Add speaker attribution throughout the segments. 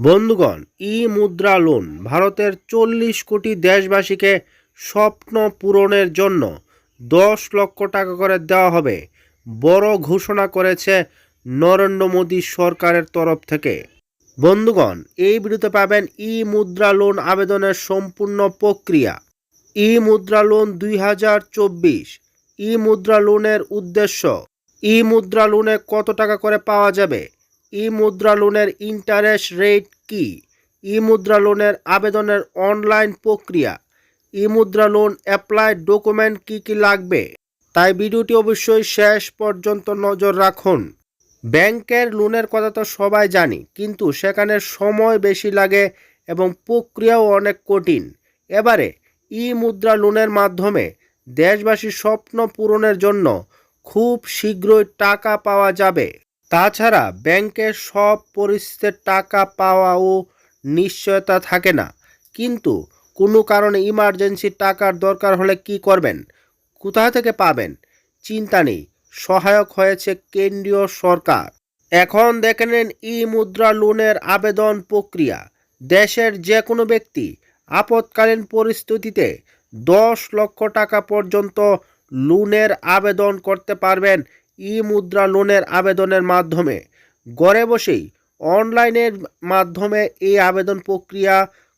Speaker 1: বন্ধুগণ, ই মুদ্রা লোন ভারতের চল্লিশ কোটি দেশবাসীকে স্বপ্ন পূরণের জন্য দশ লক্ষ টাকা করে দেওয়া হবে, বড় ঘোষণা করেছে নরেন্দ্র মোদী সরকারের তরফ থেকে। বন্ধুগণ, এই ভিডিওতে পাবেন ই মুদ্রা লোন আবেদনের সম্পূর্ণ প্রক্রিয়া। ই মুদ্রা লোন দুই হাজার চব্বিশ, ই মুদ্রা লোনের উদ্দেশ্য, ই মুদ্রা লোনে কত টাকা করে পাওয়া যাবে ই মুদ্রা লোনের ইন্টারেস্ট রেট কি? ই মুদ্রা লোনের আবেদনের অনলাইন প্রক্রিয়া। ই মুদ্রা লোন অ্যাপ্লাই ডকুমেন্ট কি কি লাগবে? তাই ভিডিওটি অবশ্যই শেষ পর্যন্ত নজর রাখুন। ব্যাংকের লোনের কথা তো সবাই জানি, কিন্তু সেখানে সময় বেশি লাগে এবং প্রক্রিয়াও অনেক কঠিন। এবারে ই মুদ্রা লোনের মাধ্যমে দেশবাসীর স্বপ্ন পূরণের জন্য খুব শীঘ্রই টাকা পাওয়া যাবে। তাছাড়া ব্যাংকের সব পরিস্থিতিতে টাকা পাওয়াও নিশ্চয়তা থাকে না। কিন্তু কোনো কারণে ইমার্জেন্সি টাকার দরকার হলে কি করবেন? কোথা থেকে পাবেন? চিন্তা নেই, সহায়ক হয়েছে কেন্দ্রীয় সরকার। এখন দেখে নেন ই মুদ্রা লোনের আবেদন প্রক্রিয়া। দেশের যে কোনো ব্যক্তি আপৎকালীন পরিস্থিতিতে দশ লক্ষ টাকা পর্যন্ত লোনের আবেদন করতে পারবেন ই মুদ্রা লোনের আবেদনের মাধ্যমে। ঘরে বসেই অনলাইনের মাধ্যমে এই আবেদন প্রক্রিয়া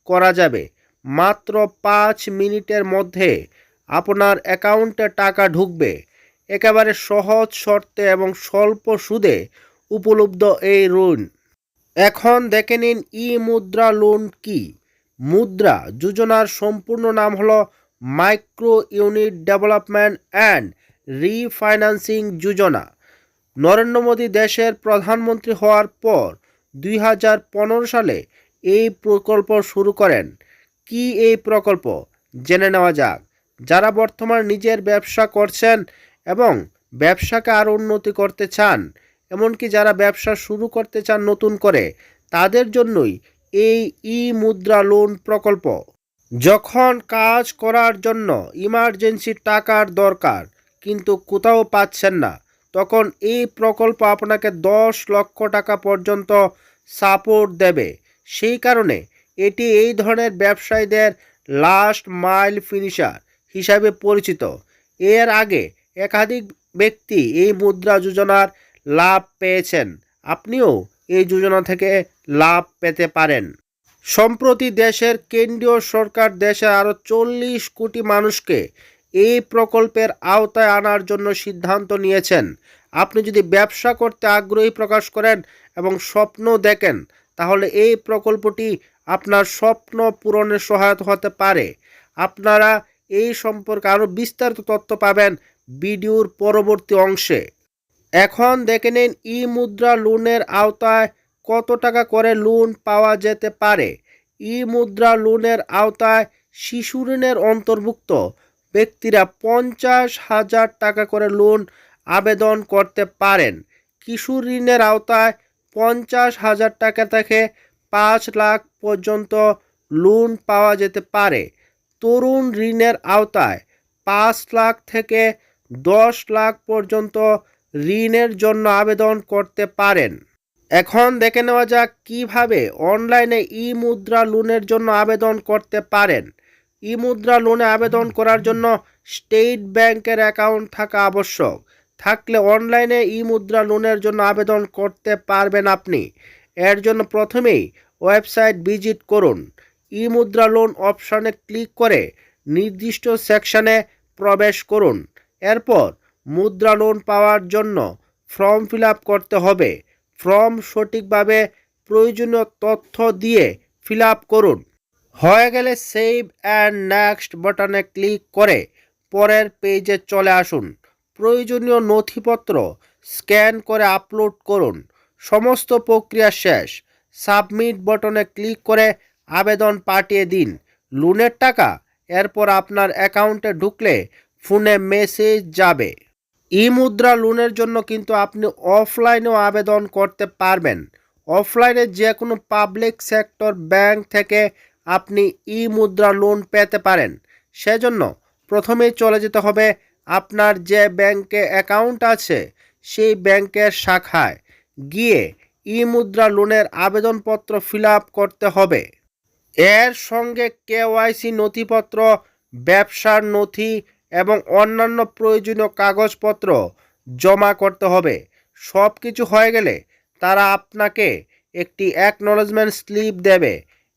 Speaker 1: করা যাবে। মাত্র পাঁচ মিনিটের মধ্যে আপনার অ্যাকাউন্টে টাকা ঢুকবে। একেবারে সহজ শর্তে এবং স্বল্প সুদে উপলব্ধ এই ঋণ। এখন দেখে নিন ই মুদ্রা লোন কি। মুদ্রা যোজনার সম্পূর্ণ নাম হলো micro unit development and refinancing যোজনা। নরেন্দ্র মোদী দেশের প্রধানমন্ত্রী হওয়ার পর দুই হাজার পনেরো সালে এই প্রকল্প শুরু করেন। কি এই প্রকল্প? জেনে নেওয়া যাক। যারা বর্তমান নিজের ব্যবসা করছেন এবং ব্যবসাকে আরও উন্নতি করতে চান, এমনকি যারা ব্যবসা শুরু করতে চান নতুন করে, তাদের জন্যই এই ই মুদ্রা লোন প্রকল্প। যখন কাজ করার জন্য ইমার্জেন্সি টাকার দরকার কিন্তু কোথাও পাচ্ছেন না। তখন এই প্রকল্প আপনাকে দশ লক্ষ টাকা পর্যন্ত সাপোর্ট দেবে। সেই কারণে এটি এই ধরনের ব্যবসায়ীদের লাস্ট মাইল ফিনিশার হিসাবে পরিচিত। এর আগে একাধিক ব্যক্তি এই মুদ্রা যোজনার লাভ পেয়েছেন। আপনিও এই যোজনা থেকে লাভ পেতে পারেন। সম্প্রতি দেশের কেন্দ্রীয় সরকার দেশে আরও চল্লিশ কোটি মানুষকে এই প্রকল্পের আওতায় আনার জন্য সিদ্ধান্ত নিয়েছেন। আপনি যদি ব্যবসা করতে আগ্রহী প্রকাশ করেন এবং স্বপ্ন দেখেন, তাহলে এই প্রকল্পটি আপনার স্বপ্ন পূরণে সহায়তা হতে পারে। আপনারা এই সম্পর্কে আরও বিস্তারিত তথ্য পাবেন ভিডিওর পরবর্তী অংশে। এখন দেখে নিন, ই মুদ্রা লোনের আওতায় কত টাকা করে লোন পাওয়া যেতে পারে? ই মুদ্রা লোনের আওতায় শিশু ঋণের অন্তর্ভুক্ত ব্যক্তিরা পঞ্চাশ হাজার টাকা করে লোন আবেদন করতে পারেন। কিশোর ঋণের আওতায় পঞ্চাশ হাজার টাকা থেকে পাঁচ লাখ পর্যন্ত লোন পাওয়া যেতে পারে। তরুণ ঋণের আওতায় পাঁচ লাখ থেকে দশ লাখ পর্যন্ত ঋণের জন্য আবেদন করতে পারেন। এখন দেখে নেওয়া যাক কীভাবে অনলাইনে ই মুদ্রা লোনের জন্য আবেদন করতে পারেন। ই মুদ্রা লোনে আবেদন করার জন্য স্টেট ব্যাংকের অ্যাকাউন্ট থাকা আবশ্যক। থাকলে অনলাইনে ই মুদ্রা লোনের জন্য আবেদন করতে পারবেন আপনি। এর জন্য প্রথমেই ওয়েবসাইট ভিজিট করুন। ই মুদ্রা লোন অপশানে ক্লিক করে নির্দিষ্ট সেকশনে প্রবেশ করুন। এরপর মুদ্রা লোন পাওয়ার জন্য ফর্ম ফিল করতে হবে। ফর্ম সঠিকভাবে প্রয়োজনীয় তথ্য দিয়ে ফিল করুন। হয়ে গেলে সেভ অ্যান্ড নেক্সট বাটনে ক্লিক করে পরের পেজে চলে আসুন। প্রয়োজনীয় নথিপত্র স্ক্যান করে আপলোড করুন। সমস্ত প্রক্রিয়া শেষ। সাবমিট বাটনে ক্লিক করে আবেদন পাঠিয়ে দিন। লোনের টাকা এরপর আপনার অ্যাকাউন্টে ঢুকলে ফোনে মেসেজ যাবে। ই মুদ্রা লোনের জন্য কিন্তু আপনি অফলাইনেও আবেদন করতে পারবেন। অফলাইনে যে কোনো পাবলিক সেক্টর ব্যাংক থেকে আপনি ই মুদ্রা লোন পেতে পারেন। সেজন্য প্রথমেই চলে যেতে হবে আপনার যে ব্যাংকে অ্যাকাউন্ট আছে, সেই ব্যাংকের শাখায়। গিয়ে ই মুদ্রা লোনের আবেদনপত্র ফিল করতে হবে। এর সঙ্গে কেওয়াইসি নথিপত্র, ব্যবসার নথি এবং অন্যান্য প্রয়োজনীয় কাগজপত্র জমা করতে হবে। সব কিছু হয়ে গেলে তারা আপনাকে একটি অ্যাকনলেজমেন্ট স্লিপ দেবে।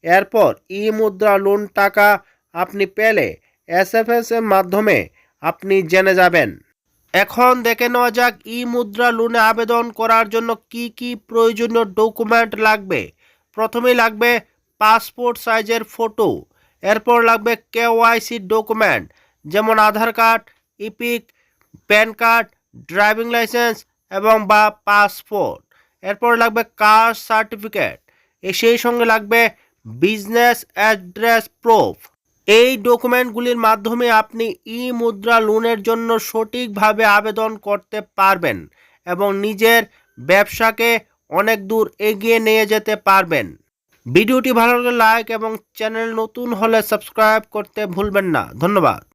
Speaker 1: এরপর ই মুদ্রা লোন টাকা আপনি পেলে এস এফ এর মাধ্যমে আপনি জেনে যাবেন। এখন দেখে নেওয়া যাক ই মুদ্রা লোনে আবেদন করার জন্য কি কি প্রয়োজনীয় ডকুমেন্ট লাগবে। প্রথমেই লাগবে পাসপোর্ট সাইজের ফটো, এরপর লাগবে কেওয়াইসি ডকুমেন্ট, যেমন Aadhaar card, EPIC, PAN card, driving licence এবং বা পাসপোর্ট। এরপর লাগবে কাস্ট সার্টিফিকেট সেই সঙ্গে লাগবে বিজনেস অ্যাড্রেস প্রুফ এই ডকুমেন্টগুলির মাধ্যমে আপনি ই মুদ্রা লোনের জন্য সঠিকভাবে আবেদন করতে পারবেন এবং নিজের ব্যবসাকে অনেক দূর এগিয়ে নিয়ে যেতে পারবেন। ভিডিওটি ভালো লাগলে লাইক এবং চ্যানেল নতুন হলে সাবস্ক্রাইব করতে ভুলবেন না। ধন্যবাদ।